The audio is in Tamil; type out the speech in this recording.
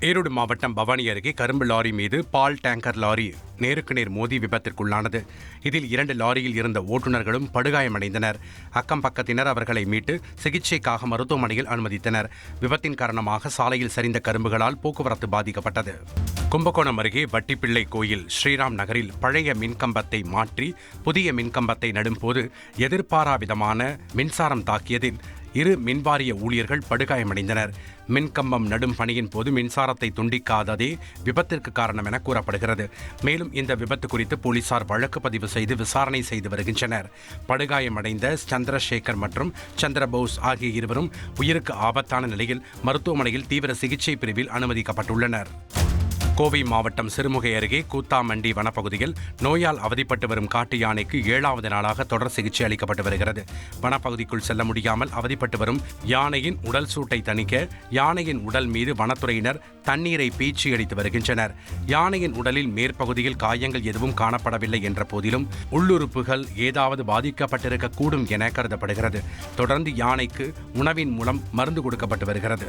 ஈரோடு மாவட்டம் பவானி அருகே கரும்பு லாரி மீது பால் டேங்கர் லாரி நேருக்கு நேர் மோதி விபத்திற்குள்ளானது. இதில் இரண்டு லாரியில் இருந்த ஓட்டுநர்களும் படுகாயமடைந்தனர். அக்கம் பக்கத்தினர் அவர்களை மீட்டு சிகிச்சைக்காக மருத்துவமனையில் அனுமதித்தனர். விபத்தின் காரணமாக சாலையில் சரிந்த கரும்புகளால் போக்குவரத்து பாதிக்கப்பட்டது. கும்பகோணம் அருகே வட்டிப்பிள்ளை கோயில் ஸ்ரீராம் நகரில் பழைய மின்கம்பத்தை மாற்றி புதிய மின்கம்பத்தை நடும்போது எதிர்பாராவிதமான மின்சாரம் தாக்கியதில் இரு மின்வாரிய ஊழியர்கள் படுகாயமடைந்தனர். மின்கம்பம் நடும் பணியின் போது மின்சாரத்தை துண்டிக்காததே விபத்திற்கு காரணம் என கூறப்படுகிறது. மேலும் இந்த விபத்து குறித்து போலீசார் வழக்கு பதிவு செய்து விசாரணை செய்து வருகின்றனர். படுகாயமடைந்த சந்திரசேகர் மற்றும் சந்திரபோஸ் ஆகிய இருவரும் உயிருக்கு ஆபத்தான நிலையில் மருத்துவமனையில் தீவிர சிகிச்சை பிரிவில் அனுமதிக்கப்பட்டுள்ளனர். கோவை மாவட்டம் சிறுமுகை அருகே கூத்தாமண்டி வனப்பகுதியில் நோயால் அவதிப்பட்டு வரும் காட்டு யானைக்கு ஏழாவது நாளாக தொடர் சிகிச்சை அளிக்கப்பட்டு வருகிறது. வனப்பகுதிக்குள் செல்ல முடியாமல் அவதிப்பட்டு வரும் யானையின் உடல் சூட்டை தணிக்க யானையின் உடல் மீது வனத்துறையினர் தண்ணீரை பீச்சி அடித்து வருகின்றனர். யானையின் உடலில் மேற்பகுதியில் காயங்கள் எதுவும் காணப்படவில்லை என்ற போதிலும் உள்ளுறுப்புகள் ஏதாவது பாதிக்கப்பட்டிருக்கக்கூடும் என கருதப்படுகிறது. தொடர்ந்து யானைக்கு உணவின் மூலம் மருந்து கொடுக்கப்பட்டு வருகிறது.